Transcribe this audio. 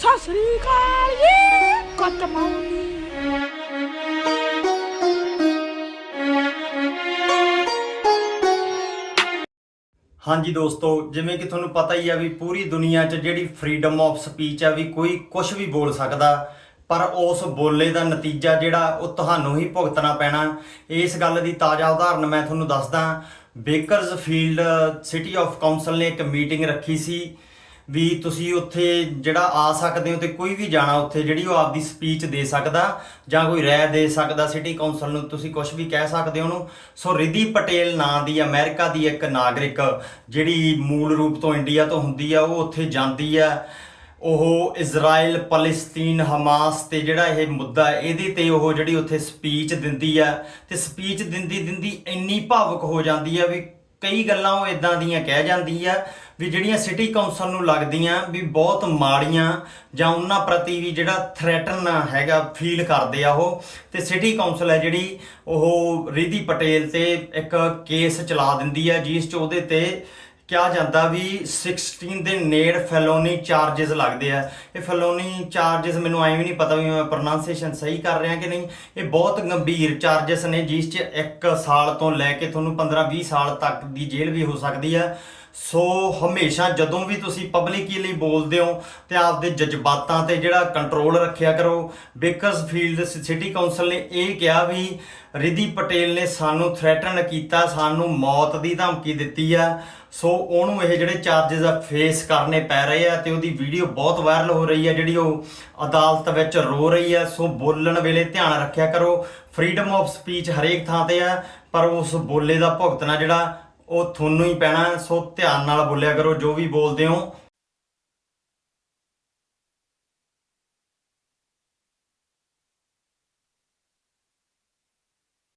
ਸਤਿ ਸ੍ਰੀ ਅਕਾਲ ਜੀ ਗੁੱਡ ਹਾਂਜੀ ਦੋਸਤੋ, ਜਿਵੇਂ ਕਿ ਤੁਹਾਨੂੰ ਪਤਾ ਹੀ ਆ ਵੀ ਪੂਰੀ ਦੁਨੀਆ 'ਚ ਜਿਹੜੀ ਫਰੀडम ਆਫ ਸਪੀਚ ਆ ਵੀ ਕੋਈ ਕੁਝ ਵੀ ਬੋਲ ਸਕਦਾ, ਪਰ ਉਸ ਬੋਲੇ ਦਾ ਨਤੀਜਾ ਜਿਹੜਾ ਉਹ ਤੁਹਾਨੂੰ ਹੀ ਭੁਗਤਣਾ ਪੈਣਾ। ਇਸ ਗੱਲ ਦੀ ਤਾਜ਼ਾ ਉਦਾਹਰਨ ਮੈਂ ਤੁਹਾਨੂੰ ਦੱਸਦਾ Bakersfield city of council ਨੇ ਇੱਕ ਮੀਟਿੰਗ ਰੱਖੀ ਸੀ। ਵੀ ਤੁਸੀਂ ਉੱਥੇ ਜਿਹੜਾ ਆ ਸਕਦੇ ਹੋ ਤੇ ਕੋਈ ਵੀ ਜਾਣਾ ਉੱਥੇ, ਜਿਹੜੀ ਉਹ ਆਪਦੀ ਸਪੀਚ ਦੇ ਸਕਦਾ ਜਾਂ ਕੋਈ ਰਾਏ ਦੇ ਸਕਦਾ ਸਿਟੀ ਕਾਉਂਸਲ ਨੂੰ, ਤੁਸੀਂ ਕੁਝ ਵੀ ਕਹਿ ਸਕਦੇ ਹੋ ਉਹਨੂੰ। ਸੋ ਰਿਧੀ ਪਟੇਲ ਨਾਂ ਦੀ ਅਮਰੀਕਾ ਦੀ ਇੱਕ ਨਾਗਰਿਕ, ਜਿਹੜੀ ਮੂਲ ਰੂਪ ਤੋਂ ਇੰਡੀਆ ਤੋਂ ਹੁੰਦੀ ਆ, ਉਹ ਉੱਥੇ ਜਾਂਦੀ ਆ। ਉਹ ਇਜ਼ਰਾਈਲ, ਪਲਸਤੀਨ, ਹਮਾਸ ਤੇ ਜਿਹੜਾ ਇਹ ਮੁੱਦਾ, ਇਹਦੇ ਤੇ ਉਹ ਜਿਹੜੀ ਉੱਥੇ ਸਪੀਚ ਦਿੰਦੀ ਆ। ਤੇ ਸਪੀਚ ਦਿੰਦੀ ਦਿੰਦੀ ਇੰਨੀ ਭਾਵੁਕ ਹੋ ਜਾਂਦੀ ਆ ਵੀ ਕਈ ਗੱਲਾਂ ਉਹ ਇਦਾਂ ਦੀਆਂ ਕਹਿ ਜਾਂਦੀ ਆ ਵੀ ਜਿਹੜੀਆਂ ਸਿਟੀ ਕਾਉਂਸਲ ਨੂੰ ਲੱਗਦੀਆਂ ਵੀ ਬਹੁਤ ਮਾੜੀਆਂ ਜਾਂ ਉਹਨਾਂ ਪ੍ਰਤੀ ਵੀ ਜਿਹੜਾ ਥ੍ਰੈਟਨ ਹੈਗਾ ਫੀਲ ਕਰਦੇ ਆ ਉਹ। ਤੇ ਸਿਟੀ ਕਾਉਂਸਲ ਹੈ ਜਿਹੜੀ ਉਹ ਰਿਧੀ ਪਟੇਲ ਤੇ ਇੱਕ ਕੇਸ ਚਲਾ ਦਿੰਦੀ ਆ, ਜਿਸ ਚ ਉਹਦੇ ਤੇ ਕਿਹਾ ਜਾਂਦਾ ਵੀ 16 ਦੇ ਨੇੜ ਫੈਲੋਨੀ ਚਾਰजेस ਲੱਗਦੇ ਆ। ਇਹ ਫੈਲੋਨੀ ਚਾਰजेस ਮੈਨੂੰ ਐਵੇਂ ਨਹੀਂ ਪਤਾ ਵੀ ਮੈਂ ਪ੍ਰੋਨਾਂਸੀਏਸ਼ਨ ਸਹੀ ਕਰ ਰਿਹਾ ਕਿ ਨਹੀਂ। ਇਹ ਬਹੁਤ ਗੰਭੀਰ ਚਾਰजेस ਨੇ, ਜਿਸ 'ਚ ਇੱਕ ਸਾਲ ਤੋਂ ਲੈ ਕੇ ਤੁਹਾਨੂੰ 15-20 ਸਾਲ ਤੱਕ ਦੀ ਜੇਲ੍ਹ ਵੀ ਹੋ ਸਕਦੀ ਆ। ਸੋ ਹਮੇਸ਼ਾ ਜਦੋਂ ਵੀ ਤੁਸੀਂ ਪਬਲਿਕ ਲਈ ਬੋਲਦੇ ਹੋ ਤੇ ਆਪਦੇ ਜਜ਼ਬਾਤਾਂ ਤੇ ਜਿਹੜਾ ਕੰਟਰੋਲ ਰੱਖਿਆ ਕਰੋ ਬੇਕਰਸਫੀਲਡ ਸਿਟੀ ਕਾਉਂਸਲ ਨੇ ਇਹ ਕਿਹਾ ਵੀ ਰਿਧੀ ਪਟੇਲ ਨੇ ਸਾਨੂੰ ਥ੍ਰੈਟਨ ਕੀਤਾ, ਸਾਨੂੰ ਮੌਤ ਦੀ ਧਮਕੀ ਦਿੱਤੀ ਆ। ਸੋ ਉਹਨੂੰ ਇਹ ਜਿਹੜੇ ਚਾਰजेस ਆ ਫੇਸ ਕਰਨੇ ਪੈ ਰਹੇ ਆ ਤੇ ਉਹਦੀ ਵੀਡੀਓ ਬਹੁਤ ਵਾਇਰਲ ਹੋ ਰਹੀ ਆ, ਜਿਹੜੀ ਉਹ ਅਦਾਲਤ ਵਿੱਚ ਰੋ ਰਹੀ ਆ। ਸੋ ਬੋਲਣ ਵੇਲੇ ਧਿਆਨ ਰੱਖਿਆ ਕਰੋ ਫਰੀडम ਆਫ ਸਪੀਚ ਹਰੇਕ ਥਾਂ ਤੇ ਆ, ਪਰ ਉਸ ਬੋਲੇ ਦਾ ਭੁਗਤਣਾ ਜਿਹੜਾ ਉਹ ਤੁਹਾਨੂੰ ਹੀ ਪੈਣਾ ਸੋ ਧਿਆਨ ਨਾਲ ਬੋਲਿਆ ਕਰੋ ਜੋ ਵੀ ਬੋਲਦੇ ਹੋ